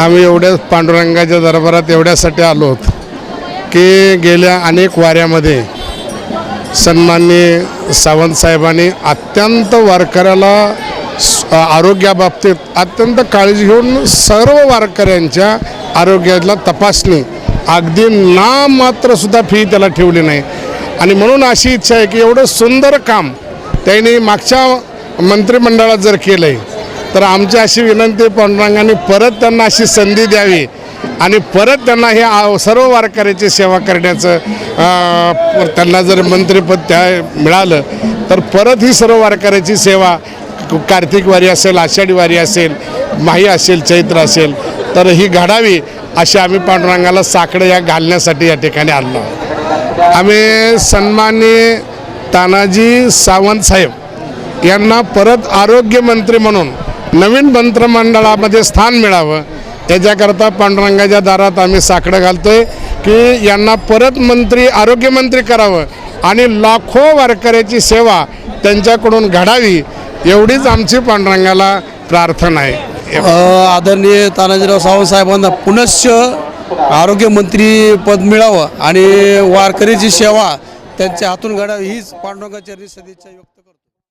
आम्ही एवढ्या पांडुरंगाच्या दरबारात एवढ्यासाठी आलो आहोत की गेल्या अनेक वाऱ्यामध्ये सन्माननीय सावंत साहेबांनी अत्यंत वारकऱ्याला आरोग्याबाबतीत अत्यंत काळजी घेऊन सर्व वारकऱ्यांच्या आरोग्याला तपासणी. अगदी नाममात्रसुद्धा मात्र सुद्धा फी त्याला ठेवली नाही. आणि म्हणून अशी इच्छा आहे की एवढं सुंदर काम त्यांनी मागच्या मंत्रिमंडळात जर केलं आहे तर आमची अशी विनंती पांडुरंगाने परत त्यांना अशी संधी द्यावी आणि परत त्यांना हे सर्व वारकऱ्याची सेवा करण्याचं त्यांना जर मंत्रिपद त्या मिळालं तर परत ही सर्व वारकऱ्याची सेवा कार्तिक वारी असेल आषाढी वारी असेल माही असेल चैत्र असेल तर ही घडावी अशी आम्ही पांडुरंगाला साकडं या घालण्यासाठी या ठिकाणी आणलो आम्ही सन्माननीय तानाजी सावंत साहेब यांना परत आरोग्यमंत्री म्हणून नवीन मंत्रिमंडळामध्ये स्थान मिळावं त्याच्याकरता पांडुरंगाच्या दारात आम्ही साकडं घालतोय की यांना परत मंत्री आरोग्यमंत्री करावं आणि लाखो वारकऱ्याची सेवा त्यांच्याकडून घडावी एवढीच आमची पांडुरंगाला प्रार्थना आहे. आदरणीय तानाजीराव सावंत साहेबांना पुनश्च आरोग्यमंत्री पद मिळावं आणि वारकरीची सेवा त्यांच्या हातून घडावी हीच पांडुरंगाच्या सदिच्छा व्यक्त